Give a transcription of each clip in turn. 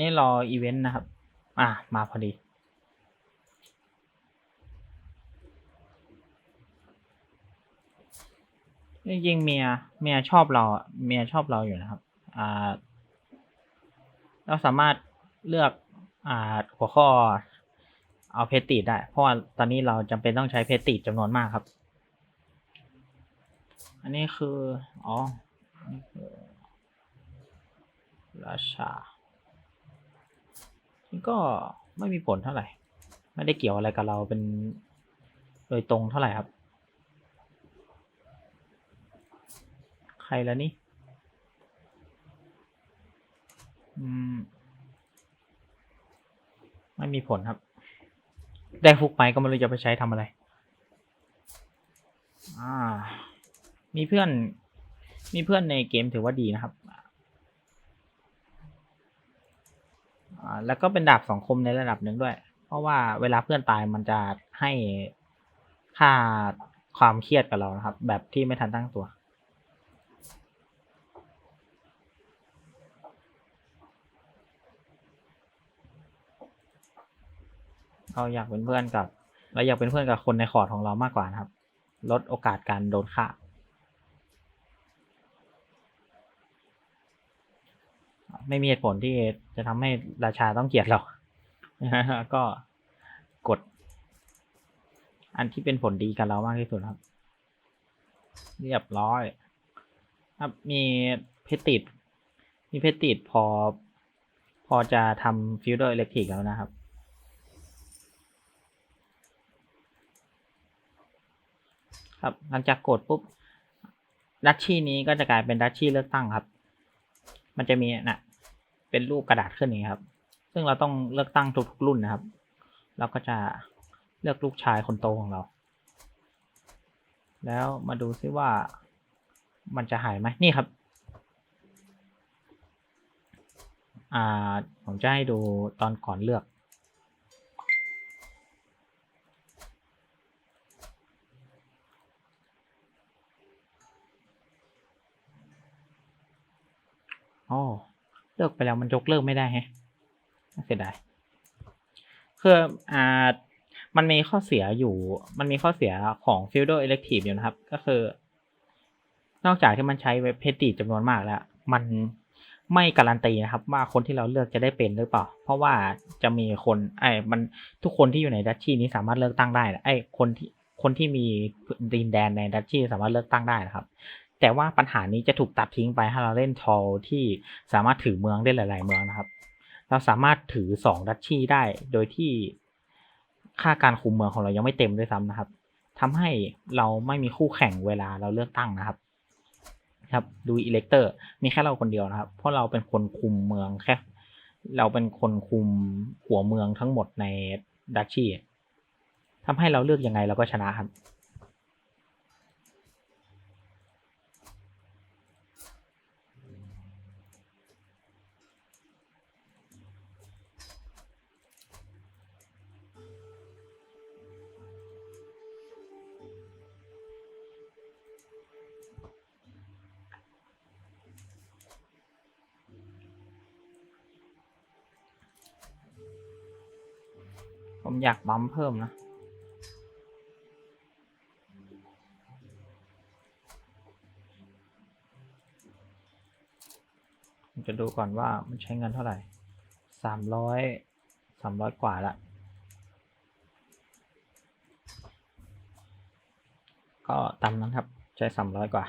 นี่รออีเวนต์นะครับ อะ มาพอดีจริงๆเมียเมียชอบเราเมียชอบเราอยู่นะครับ อ่า เราสามารถเลือกอ่าหัวข้อเอาเพจติดได้ เพราะว่าตอนนี้เราจำเป็นต้องใช้เพจติดจำนวนมากครับ อันนี้คือ อ๋อนี่คือราชา ก็ไม่มีผลเท่าไหร่ ไม่ได้เกี่ยวอะไรกับเราเป็นโดยตรงเท่าไหร่ครับ ใครแล้วนี่ อืม ไม่มีผลครับ ได้ฟุกไปก็ไม่รู้จะไปใช้ทำอะไร อ่า มีเพื่อน มีเพื่อนในเกมถือว่าดีนะครับ อ่า แล้วก็เป็นดาบสองคมในระดับหนึ่งด้วย เพราะว่าเวลาเพื่อนตายมันจะให้ค่าความเครียดกับเรานะครับ แบบที่ไม่ทันตั้งตัว เราอยากเป็นเพื่อนกับ เราอยากเป็นเพื่อนกับคนในคอร์ดของเรามากกว่านะครับ ลดโอกาสการโดนฆ่า ไม่มีเหตุผลที่จะทำให้ราชาต้องเกลียดเราก็กด อันที่เป็นผลดีกับเรามากที่สุดครับ เรียบร้อย ครับมีเพชรติด มีเพชรติดพอ พอจะทำฟิวเดอร์อิเล็กทริกแล้วนะครับครับหลังจากกดปุ๊บดัชชี่นี้ก็จะกลายเป็นดัชชี่เลือกตั้งครับ มันจะมีนะ เป็นรูปกระดาษขึ้นอย่างนี้ครับ ซึ่งเราต้องเลือกตั้งทุกๆรุ่นนะครับ เราก็จะเลือกลูกชายคนโตของเรา แล้วมาดูซิว่ามันจะหายไหมนี่ครับ อ่า ผมจะให้ดูตอนก่อนเลือก อ๋อ เลิกไปแล้วมันยกเลิกไม่ได้ฮะเสียดายคืออ่ามันมีข้อเสียอยู่ มันมีข้อเสียของ f i e l d Elective อยู่นะครับ ก็คือ นอกจากที่มันใช้เว็บเพจตีจำนวนมากแล้ว มันไม่การันตีนะครับ ว่าคนที่เราเลือกจะได้เป็นหรือเปล่า เพราะว่าจะมีคนไอ้มันทุกคนที่อยู่ในดัชชี่นี้สามารถเลือกตั้งได้ไอ้คนที่คนที่มีดินแดนในดัชชี่สามารถเลือกตั้งได้นะครับ แต่ว่าปัญหานี้จะถูกตัดทิ้งไปถ้าเราเล่นทอลที่สามารถถือเมืองได้หลาย ๆ เมืองนะครับ เราสามารถถือสองดัชชี่ได้ โดยที่ค่าการคุมเมืองของเรายังไม่เต็มด้วยซ้ำนะครับทำให้เราไม่มีคู่แข่งเวลาเราเลือกตั้งนะครับครับดูอิเล็กเตอร์มีแค่เราคนเดียวนะครับ เพราะเราเป็นคนคุมเมืองแค่ เราเป็นคนคุมหัวเมืองทั้งหมดในดัชชี่ทำให้เราเลือกยังไงเราก็ชนะครับ ผมอยากบัมเพิ่มนะ ผมจะดูก่อนว่ามันใช้เงินเท่าไหร่สามร้อยสามร้อยกว่าละ ก็ตามนั้นครับ ใช้สามร้อยกว่า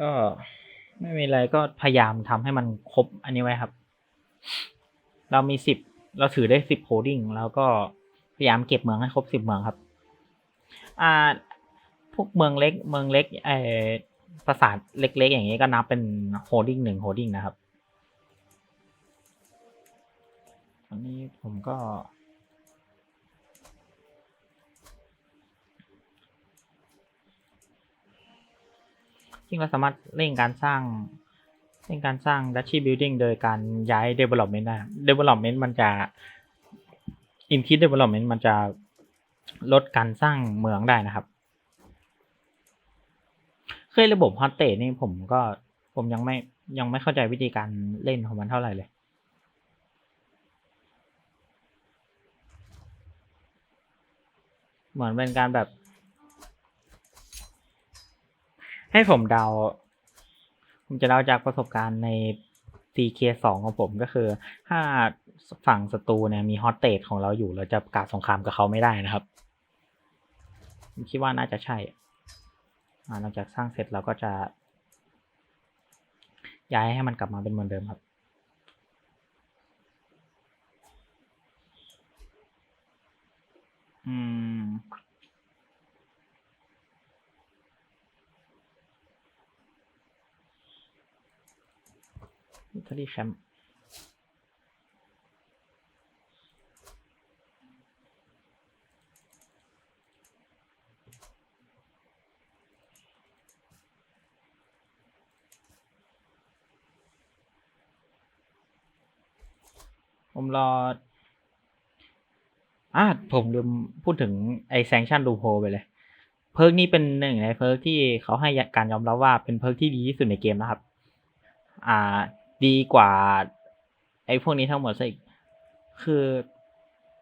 ก็ไม่มีอะไรก็พยายามทำให้มันครบอันนี้ไว้ครับ เรามีสิบเราถือได้สิบโฮดดิ้งแล้วก็พยายามเก็บเมืองให้ครบสิบเมืองครับ อ่า พวกเมืองเล็กเมืองเล็กไออปราสาทเล็ก ๆ อย่างนี้ก็นับเป็นโฮดิ้งหนึ่งโฮดิ้งนะครับอันนี้ผมก็ จริงเราสามารถเร่งการสร้างเร่งการสร้าง d u c h y Building โดยการย้าย Development ได้ Development มันจะ Increase Development มันจะลดการสร้างเมืองได้นะครับ เคยระบบ h o t t a นี่ผมก็ผมยังไม่ยังไม่เข้าใจวิธีการเล่นของมันเท่าไหร่เลยเหมือนเป็นการแบบ ให้ผมเดา ผมจะเดาจากประสบการณ์ใน CK2 ของผมก็คือ ถ้าฝั่งศัตรูเนี่ยมีฮอตเตสของเราอยู่ เราจะประกาศสงครามกับเขาไม่ได้นะครับ ผมคิดว่าน่าจะใช่อ่าหลังจากสร้างเสร็จเราก็จะ ย้ายให้มันกลับมาเป็นเหมือนเดิมครับอืม อิตาลีแชมป์ผมรออ่าผมลืมพูดถึงไอแซงชั่นดูโพไปเลย เพิร์กนี้เป็นหนึ่งในเพิร์กที่เขาให้การยอมรับว่าเป็นเพิร์กที่ดีที่สุดในเกมนะครับ อ่า ดีกว่า ไอ้พวกนี้ทั้งหมดซะอีก คือ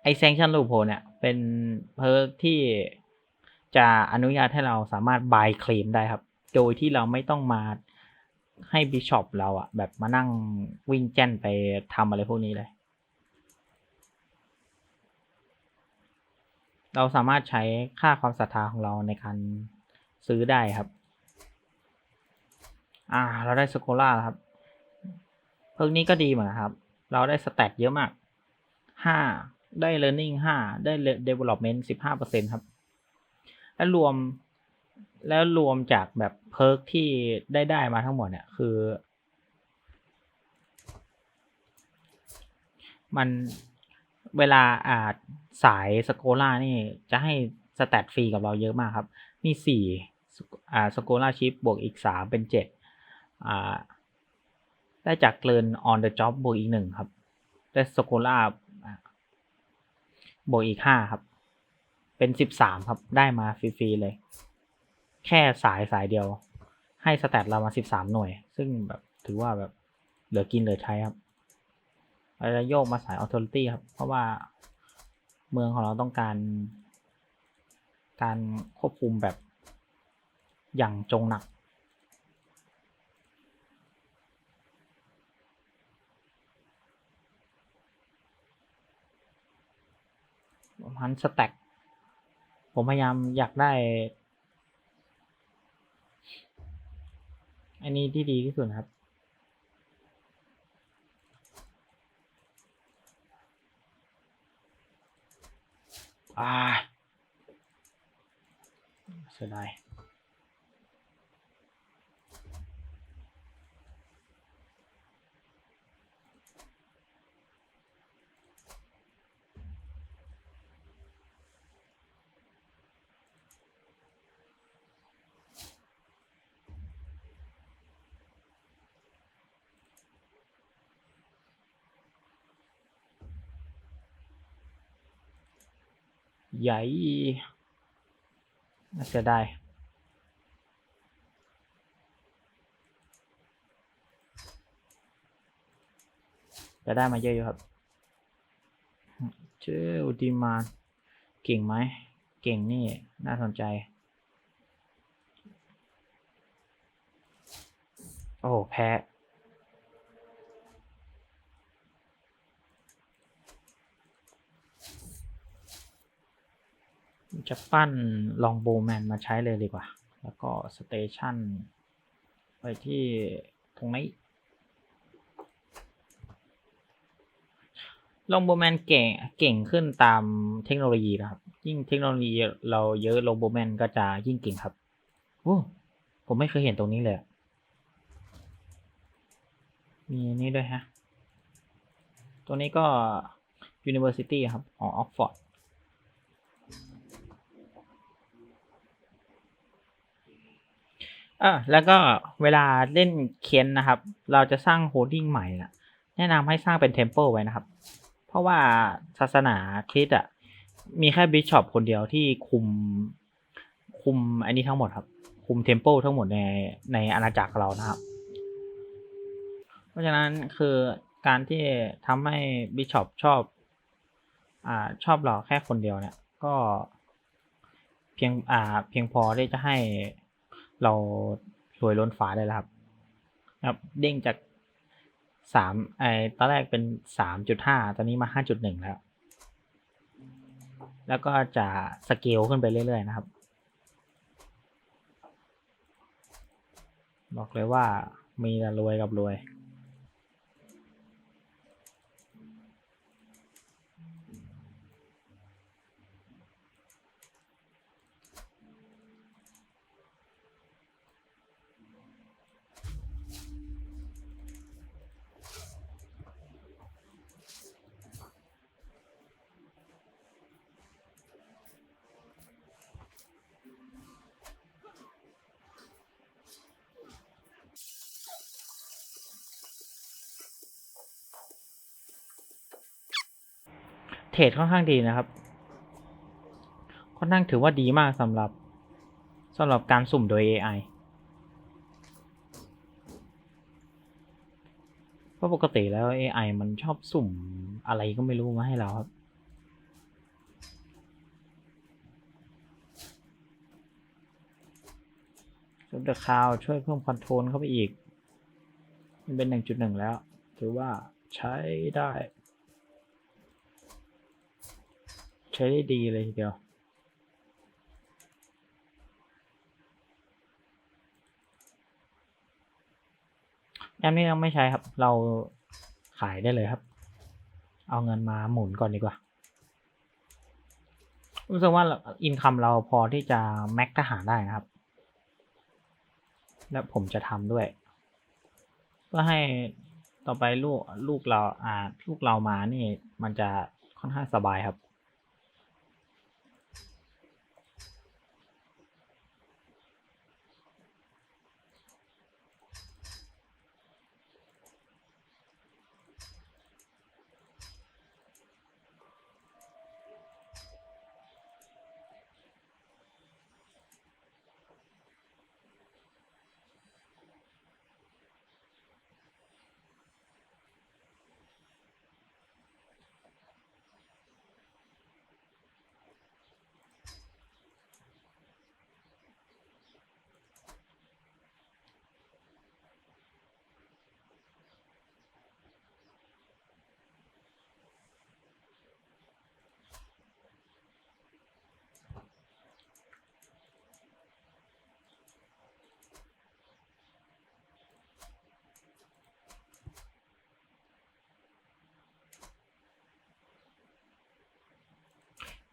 ไอ้ sanction loophole เนี่ย เป็นเพิร์กที่จะอนุญาตให้เราสามารถ buy claim ได้ครับ โดยที่เราไม่ต้องมาให้บิชอปเราอะแบบมานั่งวิ่งแจ้นไปทำอะไรพวกนี้เลย เราสามารถใช้ค่าความศรัทธาของเราในการซื้อได้ครับ อ่า เราได้สโคล่าแล้วครับ เพิร์กนี้ก็ดีเหมือนครับ เราได้สแตทเยอะมากห้าได้ learning ห้าได้ development สิบห้าเปอร์เซ็นครับ และรวม แล้วรวมจากแบบเพิร์กที่ได้ได้มาทั้งหมดเนี่ยคือ มันเวลาอ่าสายสโคล่านี่จะให้สแตทฟรีกับเราเยอะมากครับมีสี่อ่าสโคล่าชิปบวกอีกสามเป็นเจ็ดอ่า ได้จากเกิน on the job บวกอีกหนึ่งครับ ได้สโคล่าบวกอีกห้าครับ เป็นสิบสามครับ ได้มาฟรีๆเลย แค่สายสายเดียว ให้สแตทเรามาสิบสามหน่วย ซึ่งแบบถือว่าแบบเหลือกินเหลือใช้ครับเราจะโยกมาสาย authority ครับ เพราะว่าเมืองของเราต้องการ การควบคุมแบบอย่างจงหนัก หันสแต็กผมพยายามอยากได้ อันนี้ที่ดีที่สุดครับอ่าเสียดาย ใหญ่น่าเสียดายจะได้มาเยอะอยู่ครับ เจออุติมาเก่งไหม เก่งนี่ น่าสนใจ โอ้แพ้ จะปั้นลองโบแมนมาใช้เลยดีกว่า แล้วก็สเตชันเอที่ตรงนี้ลองโบแมนเก่งเก่งขึ้นตามเทคโนโลยีนะครับ ยิ่งเทคโนโลยีเราเยอะลองโบแมนก็จะยิ่งเก่งครับโอ้ผมไม่เคยเห็นตรงนี้เลย มีนี่ด้วยฮะ ตัวนี้ก็ University ครับ ของอ เออแล้วก็เวลาเล่นเคนนะครับ เราจะสร้างโฮดดิ้งใหม่นะแนะนำให้สร้างเป็นเทม p ป e ไว้นะครับ เพราะว่าศาสนาคริสต์อะมีแค่บิชอปคนเดียวที่คุมคุมอันนี้ทั้งหมดครับ คุมเทม p ป e ทั้งหมดในในอาณาจักรเรานะครับ เพราะฉะนั้นคือการที่ทำให้บิชอปชอบอ่าชอบเราแค่คนเดียวเนี่ย ก็เพียงอ่าเพียงพอที่จะให้ เรารวยล้นฟ้าได้แล้วครับครับเด้งจากสามไอตอนแรกเป็นสามจุดห้าตอนนี้มาห้าจุดหนึ่งแล้ว แล้วก็จะสเกลขึ้นไปเรื่อย ๆ นะครับ บอกเลยว่ามีแต่รวยกับรวย เทรดค่อนข้างดีนะครับ ค่อนข้างถือว่าดีมากสำหรับสำหรับการสุ่มโดย AI เพราะปกติแล้ว AI มันชอบสุ่มอะไรก็ไม่รู้มาให้เราครับซุปเดอะคาวช่วยเพิ่มคอนโทรลเข้าไปอีก มันเป็น 1.1 แล้ว ถือว่าใช้ได้ ใช้ได้ดีเลยทีเดียว แอปนี้เราไม่ใช้ครับ เราขายได้เลยครับ เอาเงินมาหมุนก่อนดีกว่า รู้สึกว่าอินคัมเราพอที่จะแม็กทหารได้นะครับ และผมจะทำด้วยเพื่อให้ต่อไปลูกลูกเราอ่าลูกเรามานี่มันจะค่อนข้างสบายครับ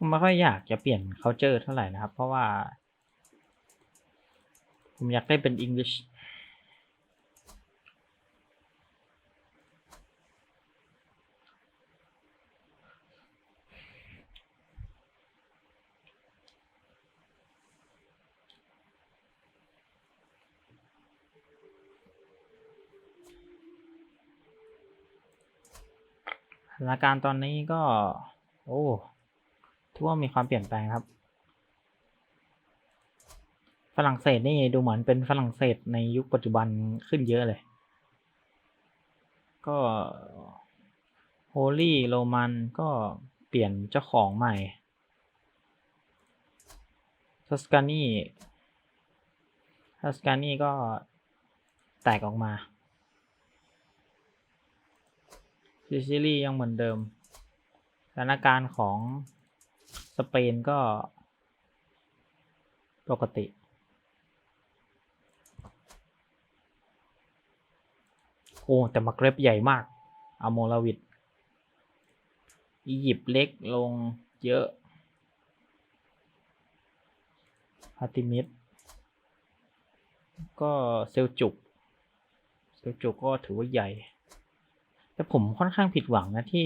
ผมไม่ค่อยอยากจะเปลี่ยน culture เท่าไหร่นะครับ เพราะว่า ผมอยากได้เป็น English สถานการณ์ตอนนี้ก็ โอ้ ว่ามีความเปลี่ยนแปลงครับ ฝรั่งเศสนี่ดูเหมือนเป็นฝรั่งเศสในยุคปัจจุบันขึ้นเยอะเลย ก็โฮลี่โรมันก็เปลี่ยนเจ้าของใหม่ทัสกานีทัสกานีก็แตกออกมาซิซิลียังเหมือนเดิมสถานการณ์ของ สเปนก็ ปกติ โอ้ แต่มักร็บใหญ่มากอโมลาวิดอียิปต์เล็กลงเยอะพาติมิดก็เซลจุก เซลจุกก็ถือว่าใหญ่ แต่ผมค่อนข้างผิดหวังนะที่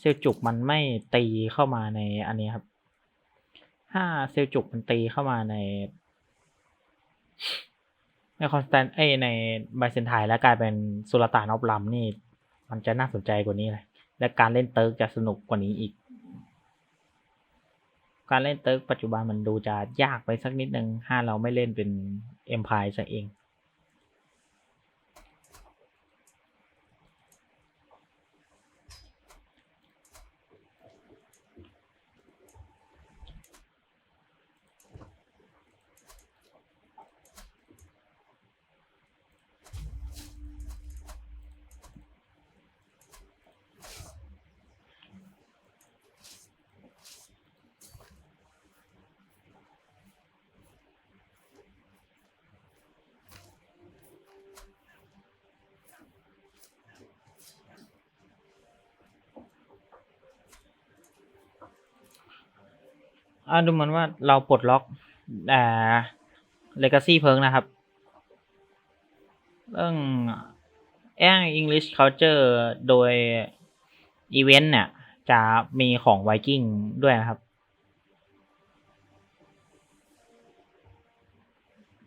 เซลจุกมันไม่ตีเข้ามาในอันนี้ครับ ถ้าเซลจุกมันตีเข้ามาใน ในคอนสแตนเอในไบเซนไทแล้วกลายเป็นสุลต่านออฟลัมนี่ มันจะน่าสนใจกว่านี้เลยและการเล่นเติร์กจะสนุกกว่านี้อีก การเล่นเติร์กปัจจุบันมันดูจะยากไปสักนิดนึงถ้าเราไม่เล่นเป็นเอ็มพายซะเอง อ่าดูเหมือนว่าเราปลดล็อกอ่า Legacy เพิงนะครับ เรื่องแอง English Culture โดยอีเวนต์เนี่ย จะมีของไวกิ้งด้วยนะครับ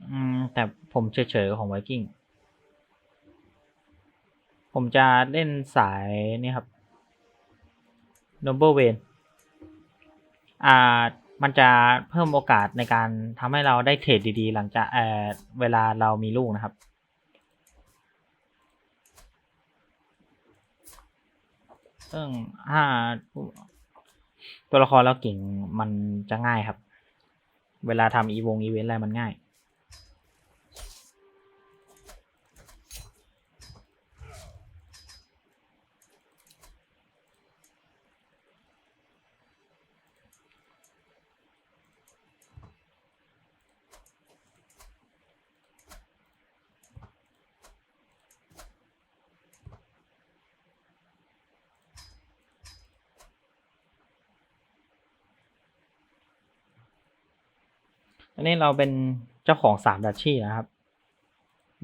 อืม แต่ผมเฉยๆของไวกิ้ง ผมจะเล่นสายนี่ครับ Noble Vein อ่า มันจะเพิ่มโอกาสในการทำให้เราได้เทรดดีๆ หลังจากเออเวลาเรามีลูกนะครับ ซึ่งถ้าตัวละครเราเก่งมันจะง่ายครับ เวลาทำอีวงอีเวนต์อะไรมันง่าย อั นนี้เราเป็นเจ้าของสามดัชชี่นะครับ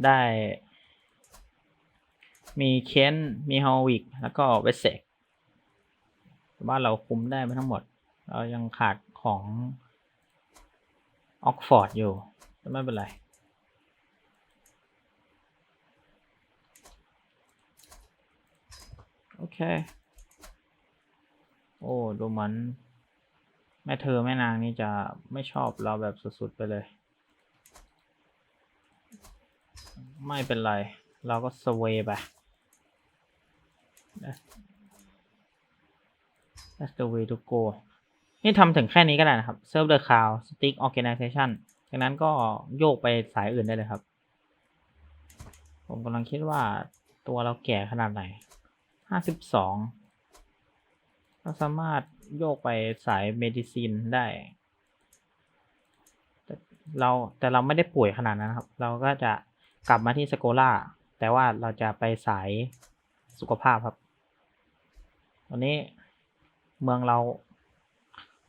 ได้ มีเคนมีฮอวิกแล้วก็เวสเซกว่าเราคุมได้ไม่ทั้งหมด เรายังขาดของออกฟอร์ดอยู่แต่ไม่เป็นไรโอเค โอ้ ดูเหมือน ม่เธอแม่นางนี่จะไม่ชอบเราแบบสุดๆไปเลย ไม่เป็นไร เราก็สเวย์ไป That's the way to go นี่ทำถึงแค่นี้ก็ได้นะครับ Serve the cloud Stick Organization จากนั้นก็โยกไปสายอื่นได้เลยครับ ผมกำลังคิดว่าตัวเราแก่ขนาดไหนห้าสิบสองเราสามารถ โยกไปสายเมดิซินได้ เราแต่เราไม่ได้ป่วยขนาดนั้นครับ เราก็จะกลับมาที่สโกล่าแต่ว่าเราจะไปสายสุขภาพครับวันนี้เมืองเรา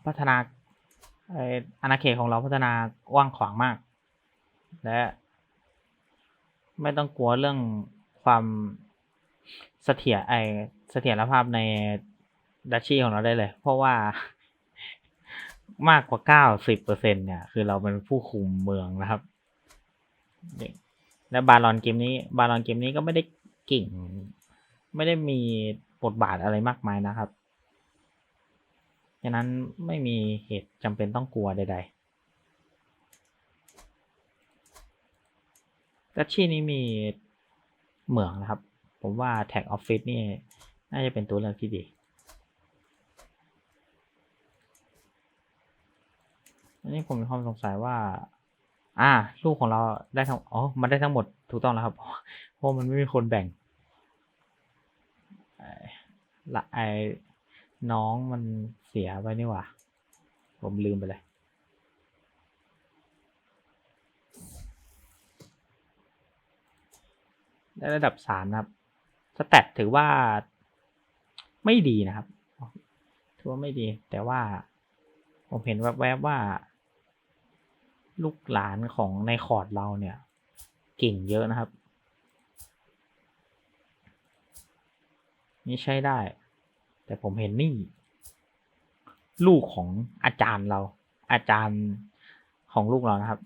พัฒนาออาณาเขตของเราพัฒนากว้างขวางมาก และไม่ต้องกลัวเรื่องความเสถียรไอเสถียรภาพใน ดัชชี่ของเราได้เลย เพราะว่ามากกว่าเก้าสิบเปอร์เซ็นเนี่ย คือเราเป็นผู้คุมเมืองนะครับ และบาลอนเกมนี้ บาลอนเกมนี้ก็ไม่ได้เก่ง ไม่ได้มีบทบาทอะไรมากมายนะครับฉะนั้นไม่มีเหตุจำเป็นต้องกลัวใดๆดัชชี่นี้มีเหมืองนะครับ ผมว่าแท็กออฟฟิศนี่ น่าจะเป็นตัวเลือกที่ดี อันนี้ผมมีความสงสัยว่า อ่า ลูกของเราได้ทั้งอ๋อ มันได้ทั้งหมดถูกต้องแล้วครับ เพราะมันไม่มีคนแบ่งละไอ้น้องมันเสียไปนี่หว่า ผมลืมไปเลยได้ระดับสามนะครับ สแตทถือว่าไม่ดีนะครับ ถือว่าไม่ดี แต่ว่าผมเห็นแวบๆว่า ลูกหลานของในคอร์ดเราเนี่ย เก่งเยอะนะครับ นี่ใช้ได้ แต่ผมเห็นนี่ ลูกของอาจารย์เรา อาจารย์ของลูกเรานะครับ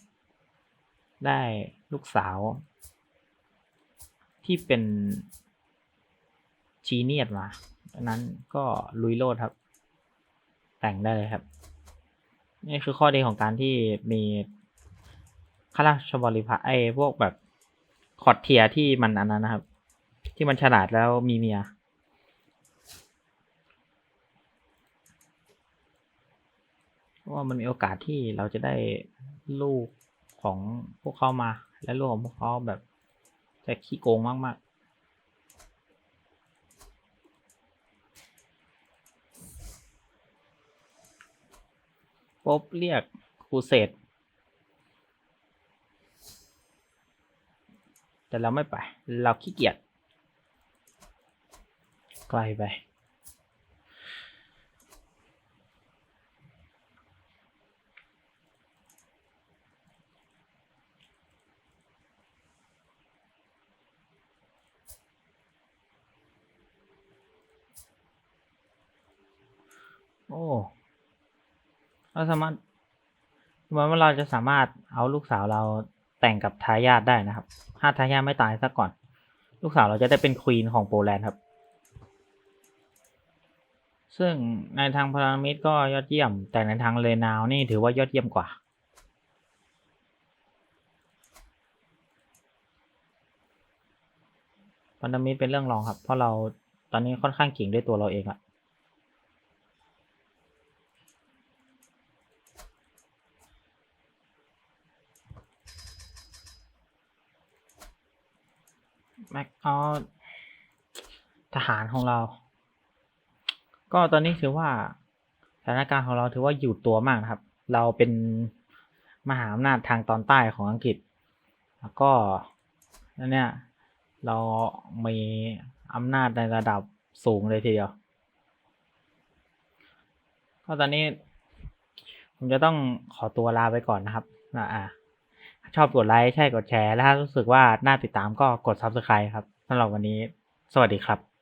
ได้ลูกสาว ที่เป็นจีเนียสมาดังนั้นก็ลุยโลดครับ แต่งได้เลยครับ นี่คือข้อดีของการที่มีข้าราชบริพารไอ้พวกแบบคอดเทียที่มันอันนั้นนะครับ ที่มันฉลาดแล้วมีเมียว่ามันมีโอกาสที่เราจะได้ลูกของพวกเขามา และลูกของพวกเขาแบบจะขี้โกงมาก ๆ ป๊บเรียกครูเศษแต่เราไม่ไป เราขี้เกียจไกลไป โอ้ เราสามารถเหมือนว่าเราจะสามารถเอาลูกสาวเราแต่งกับทายาทได้นะครับ ถ้าทายาทไม่ตายซะก่อน ลูกสาวเราจะได้เป็นควีนของโปแลนด์ครับ ซึ่งในทางพลังมิตรก็ยอดเยี่ยม แต่ในทางเลนาวนี่ถือว่ายอดเยี่ยมกว่าพันธมิตรเป็นเรื่องรองครับ เพราะเราตอนนี้ค่อนข้างเก่งด้วยตัวเราเองอะ แม็กเอาทหารของเรา ก็ตอนนี้ถือว่าสถานการณ์ของเราถือว่าอยู่ตัวมากนะครับ เราเป็นมหาอำนาจทางตอนใต้ของอังกฤษ แล้วก็นั่นเนี่ยเรามีอำนาจในระดับสูงเลยทีเดียว ก็ตอนนี้ ผมจะต้องขอตัวลาไปก่อนนะครับ อ่า ชอบกดไลค์ใช่กดแชร์ และถ้ารู้สึกว่าน่าติดตามก็กด Subscribe ครับสำหรับวันนี้ สวัสดีครับ